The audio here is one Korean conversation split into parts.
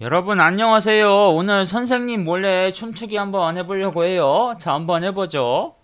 여러분 안녕하세요. 오늘 선생님 몰래 춤추기 한번 해보려고 해요. 자, 한번 해보죠.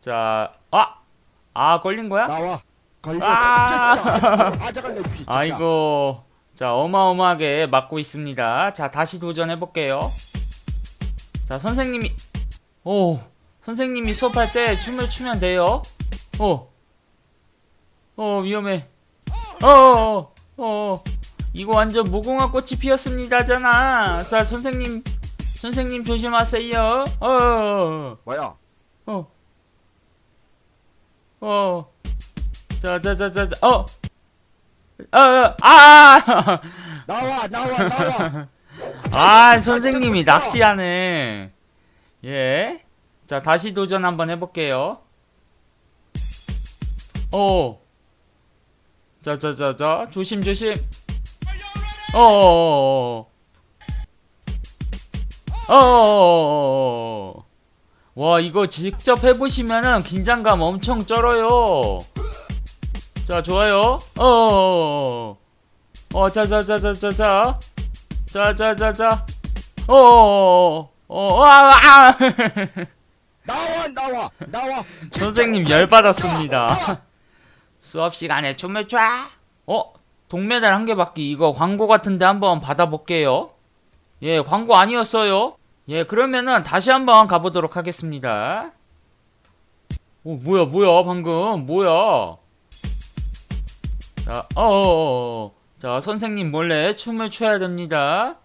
자, 아! 아, 걸린 거야? 나와 걸려 아! 내주시 아이고. 자, 어마어마하게 맞고 있습니다. 자, 다시 도전해 볼게요. 자, 선생님이, 오, 선생님이 수업할 때 춤을 추면 돼요. 어, 어, 위험해. 어, 어, 어, 이거 완전 무궁화 꽃이 피었습니다잖아. 자, 선생님, 선생님 조심하세요. 어, 뭐야 어, 어, 자, 자, 자, 자, 자, 어, 어, 어, 아! 나와 나와 나와 아, 선생님이 낚시하네. 예. 자, 다시 도전 한번 해 볼게요. 오. 자, 자, 자, 자. 조심, 조심. 어어어어. 어어어어. 와, 이거 직접 해보시면은 긴장감 엄청 쩔어요. 자, 좋아요. 어어어어. 어, 자, 자, 자, 자, 자, 자. 자, 자, 자, 자. 어, 어, 어, 아, 아. 나와 나와 나와 선생님 열받았습니다. 수업 시간에 춤을 춰. 어, 동메달 한 개 받기 이거 광고 같은데 한번 받아볼게요. 예, 광고 아니었어요. 예, 그러면은 다시 한번 가보도록 하겠습니다. 오, 뭐야, 뭐야, 방금 뭐야? 자, 어, 어, 어, 어. 자, 선생님 몰래 춤을 춰야 됩니다.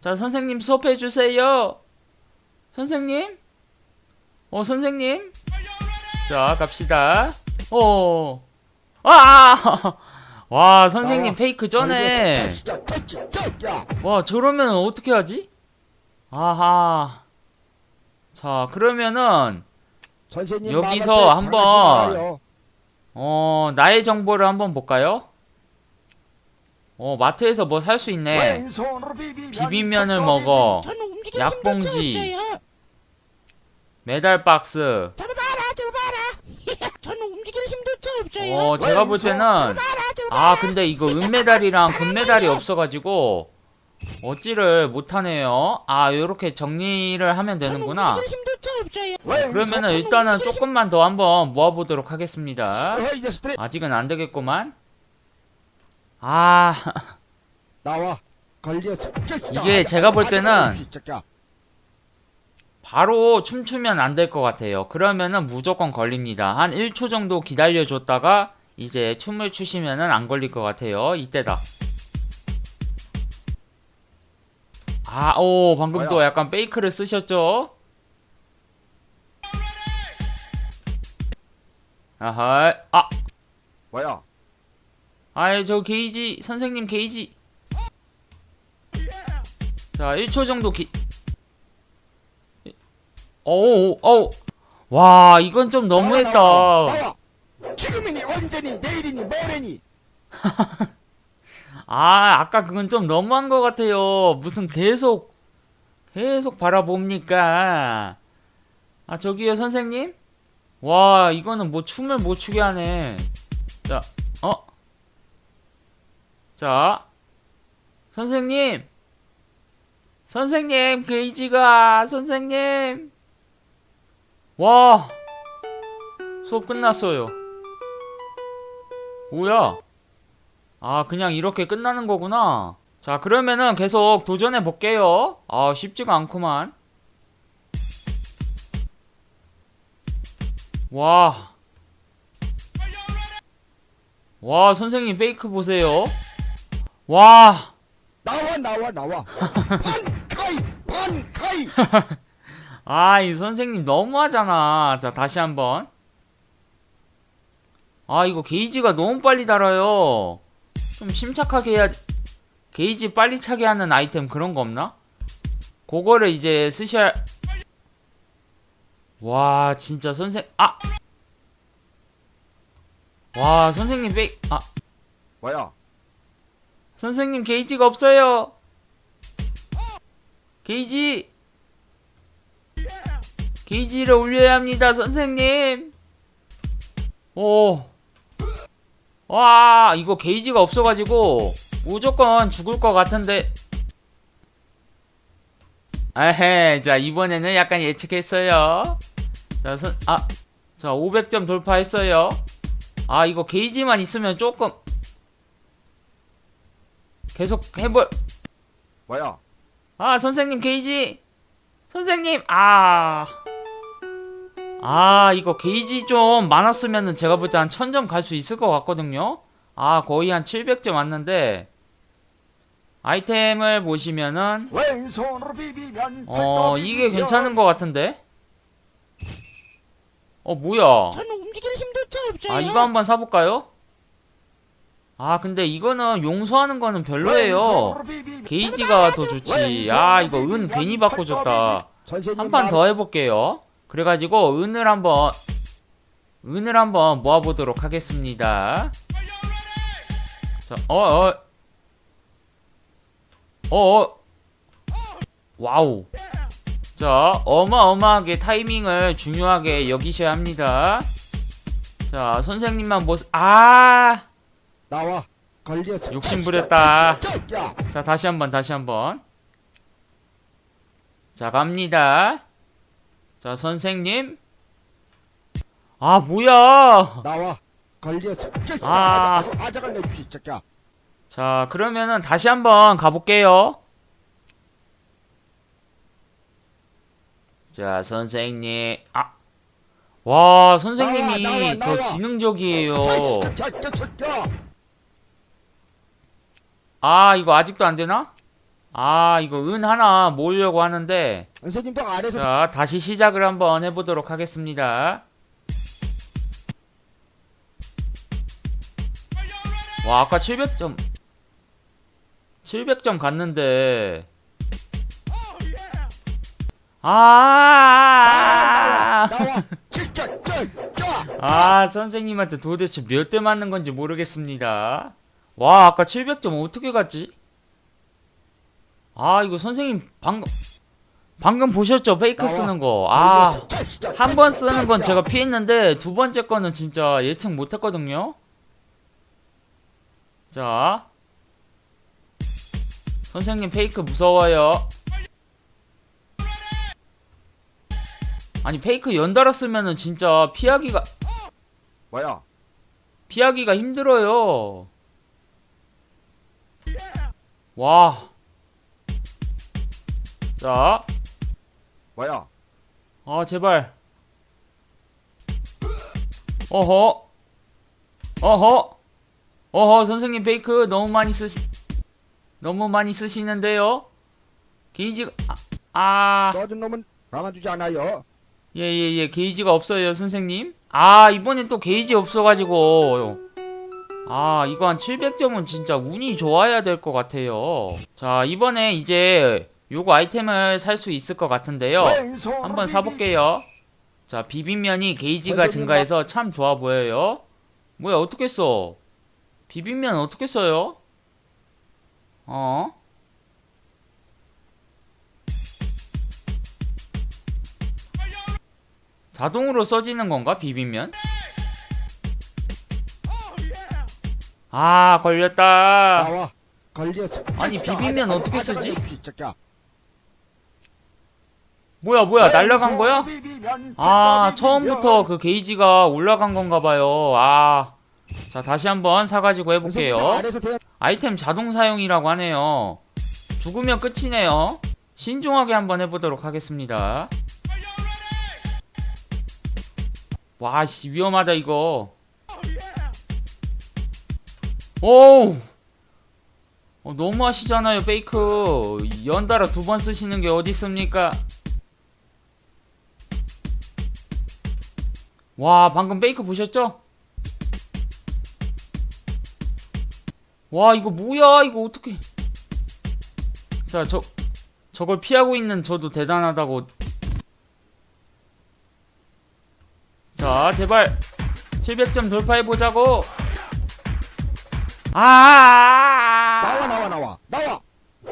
자, 선생님 수업해 주세요. 선생님? 어, 선생님? 자, 갑시다. 어. 아! 와, 선생님 나와. 페이크 전에. 진짜 와, 저러면 어떻게 하지? 아하. 자, 그러면은 여기서 한번. 어, 나의 정보를 한번 볼까요? 어, 마트에서 뭐 살 수 있네. 비빔면을 또 먹어. 약봉지. 메달 박스. 어, 제가 볼 때는 잡 아, 근데 이거 은메달이랑 금메달이 없어가지고 얻지를 못하네요. 아, 요렇게 정리를 하면 되는구나. 그러면은 일단은 조금만 더 한번 모아보도록 하겠습니다. 스트레 아직은 안 되겠구만. 아, 나와 이게 제가 볼 때는 바로 춤추면 안 될 것 같아요. 그러면은 무조건 걸립니다. 한 1초 정도 기다려줬다가 이제 춤을 추시면은 안 걸릴 것 같아요. 이때다. 아, 오, 방금 또 뭐야? 약간 페이크를 쓰셨죠? 아하, 아, 뭐야 아이, 저 게이지, 선생님 게이지. 자, 1초 정도 기, 어우, 어우. 와, 이건 좀 너무했다. 지금이니 언제니 내일이니 모레니 아, 아까 그건 좀 너무한 것 같아요. 무슨 계속, 계속 바라봅니까? 아, 저기요, 선생님? 와, 이거는 뭐 춤을 못 추게 하네. 자, 어? 자, 선생님! 선생님, 게이지가, 선생님! 와, 수업 끝났어요. 뭐야? 아, 그냥 이렇게 끝나는 거구나. 자, 그러면은 계속 도전해 볼게요. 아, 쉽지가 않구만. 와. 와, 선생님 페이크 보세요. 와. 나와 나와 나와 반카이 반카이 아, 이 선생님 너무하잖아. 자, 다시 한번. 아, 이거 게이지가 너무 빨리 달아요. 좀 침착하게 해야, 게이지 빨리 차게 하는 아이템 그런 거 없나? 그거를 이제 쓰셔야, 와, 진짜 선생, 아! 와, 선생님 페이, 아, 뭐야 선생님 게이지가 없어요. 게이지. 게이지를 올려야 합니다, 선생님. 오. 와, 이거 게이지가 없어가지고 무조건 죽을 것 같은데. 에헤, 자, 이번에는 약간 예측했어요. 자, 선, 아, 자, 500점 돌파했어요. 아, 이거 게이지만 있으면 조금. 계속 해볼. 뭐야? 아, 선생님 게이지. 선생님, 아. 아, 이거 게이지 좀 많았으면은 제가 볼 때 한 1000점 갈 수 있을 것 같거든요. 아, 거의 한 700점 왔는데. 아이템을 보시면은 어, 이게 괜찮은 것 같은데? 어, 뭐야? 아, 이거 한번 사볼까요? 아, 근데 이거는 용서하는 거는 별로예요. 게이지가 더 좋지. 아, 이거 은 괜히 바꿔줬다. 한 판 더 해볼게요. 그래가지고, 은을 한번, 은을 한번 모아보도록 하겠습니다. 자, 어, 어. 어, 어. 와우. 자, 어마어마하게 타이밍을 중요하게 여기셔야 합니다. 자, 선생님만 모습, 아! 나와 걸렸어. 욕심 부렸다. 야, 자, 다시 한 번, 다시 한 번. 자, 갑니다. 자, 선생님. 아, 뭐야! 나와 걸렸어. 아. 아작을 내주시 야. 자, 그러면은 다시 한번 가볼게요. 자, 선생님. 아. 와, 선생님이 나와, 나와, 더 나와. 지능적이에요. 자, 자, 자, 자. 아, 이거 아직도 안 되나? 아, 이거 은 하나 모으려고 하는데. 선생님도 아래서 자, 다시 시작을 한번 해보도록 하겠습니다. 와, 아까 700점, 700점 갔는데. 아, 자, 자. 아, 선생님한테 도대체 몇 대 맞는 건지 모르겠습니다. 와, 아까 700점 어떻게 갔지? 아, 이거 선생님 방금, 방금 보셨죠? 페이크. 쓰는 거. 아. 자, 한 자, 번 자, 쓰는 건 자. 제가 피했는데 두 번째 거는 진짜 예측 못 했거든요. 자, 선생님 페이크 무서워요. 아니 페이크 연달아 쓰면은 진짜 피하기가 뭐야? 피하기가 힘들어요. 와. 자, 뭐야? 아 제발. 어허. 어허. 어허 선생님 페이크 너무 많이 쓰시 너무 많이 쓰시는데요? 게이지가 아 떠준 놈은 가만두지 않아요. 예 예 예. 게이지가 없어요 선생님. 아 이번엔 또 게이지 없어가지고. 아 이거 한 700점은 진짜 운이 좋아야 될 것 같아요. 자 이번에 이제 요거 아이템을 살 수 있을 것 같은데요 왼손으로 한번 사볼게요. 자, 비빔면이 게이지가 증가해서 참 좋아 보여요. 뭐야, 어떻게 써? 비빔면 어떻게 써요? 어? 자동으로 써지는 건가, 비빔면? 아, 걸렸다. 아니, 자, 비빔면 어떻게 쓰지? 뭐야, 뭐야, 날라간 거야? 아, 처음부터 그 게이지가 올라간 건가 봐요. 아. 자, 다시 한번 사가지고 해볼게요. 아이템 자동 사용이라고 하네요. 죽으면 끝이네요. 신중하게 한번 해보도록 하겠습니다. 와, 씨, 위험하다, 이거. 오우! 어, 너무 하시잖아요, 페이크. 연달아 두 번 쓰시는 게 어디 있습니까? 와, 방금 페이크 보셨죠? 와, 이거 뭐야? 이거 어떻게? 자, 저 저걸 피하고 있는 저도 대단하다고. 자, 제발 700점 돌파해 보자고. 아! 나와 나와 나와 나와.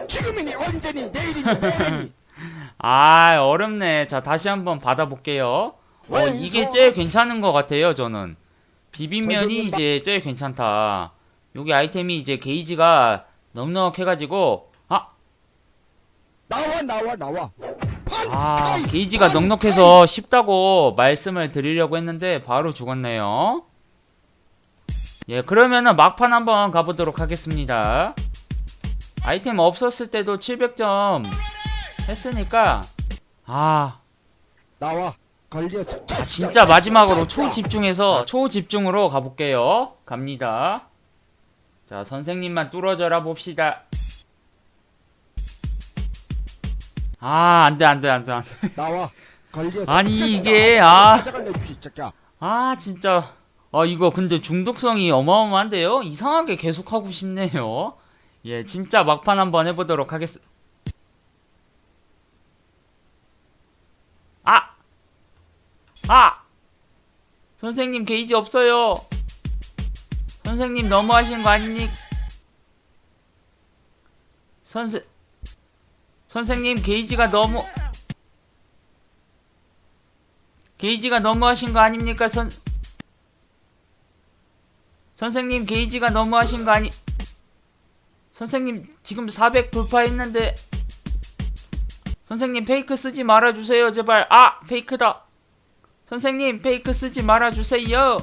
지금이니 언제니 내일이니 모레니. 아, 어렵네. 자, 다시 한번 받아볼게요. 어, 이게 제일 괜찮은 것 같아요, 저는. 비빔면이 이제 제일 괜찮다. 여기 아이템이 이제 게이지가 넉넉해가지고, 아! 나와 나와 나와 판 아, 게이지가 판, 넉넉해서 쉽다고 말씀을 드리려고 했는데 바로 죽었네요. 예, 그러면은 막판 한번 가보도록 하겠습니다. 아이템 없었을 때도 700점 했으니까 아, 나와 걸려서 아, 진짜 마지막으로 초집중해서 초집중으로 가볼게요. 갑니다. 자, 선생님만 뚫어져라 봅시다. 아, 안 돼, 안 돼, 안 돼, 안 돼. 나와 걸려서 아니, 이게, 아. 아, 진짜. 아, 이거 근데 중독성이 어마어마한데요? 이상하게 계속 하고 싶네요. 예, 진짜 막판 한번 해보도록 하겠습니다. 아! 아! 선생님 게이지 없어요. 선생님 너무하신 거 아니니? 선생, 선생님 게이지가 너무, 게이지가 너무하신 거 아닙니까? 선, 선생님 게이지가 너무하신 거 아니, 선생님 지금 400 돌파했는데, 선생님 페이크 쓰지 말아주세요 제발 아 페이크다 선생님 페이크 쓰지 말아주세요.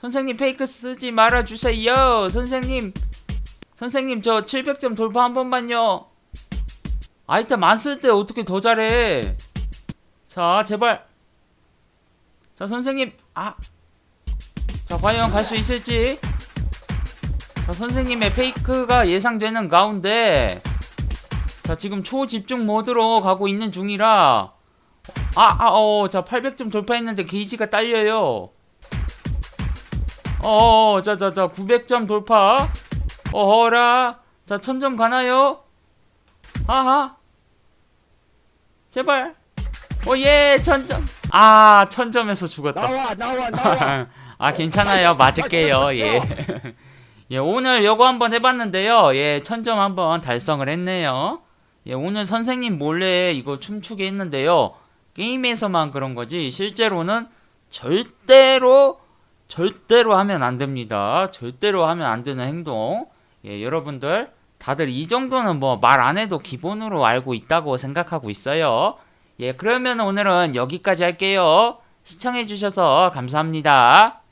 선생님 페이크 쓰지 말아주세요. 선생님 선생님 저 700점 돌파 한 번만요. 아이템 안 쓸 때 어떻게 더 잘해? 자 제발. 자 선생님 아 자 과연 갈 수 있을지. 자 선생님의 페이크가 예상되는 가운데. 자, 지금 초집중 모드로 가고 있는 중이라 아, 아, 어, 자, 800점 돌파했는데 게이지가 딸려요. 어, 자, 자, 자, 900점 돌파. 어허라. 자, 1000점 가나요? 아하. 제발. 오, 예, 1000점. 아, 1000점에서 죽었다. 나와 나와 나와 아 괜찮아요 맞을게요 예. 예 오늘 요거 한번 해봤는데요 예 천점 한번 달성을 했네요 예 오늘 선생님 몰래 이거 춤추게 했는데요 게임에서만 그런 거지 실제로는 절대로 절대로 하면 안 됩니다. 절대로 하면 안 되는 행동. 예 여러분들 다들 이 정도는 뭐 말 안 해도 기본으로 알고 있다고 생각하고 있어요. 예 그러면 오늘은 여기까지 할게요. 시청해주셔서 감사합니다.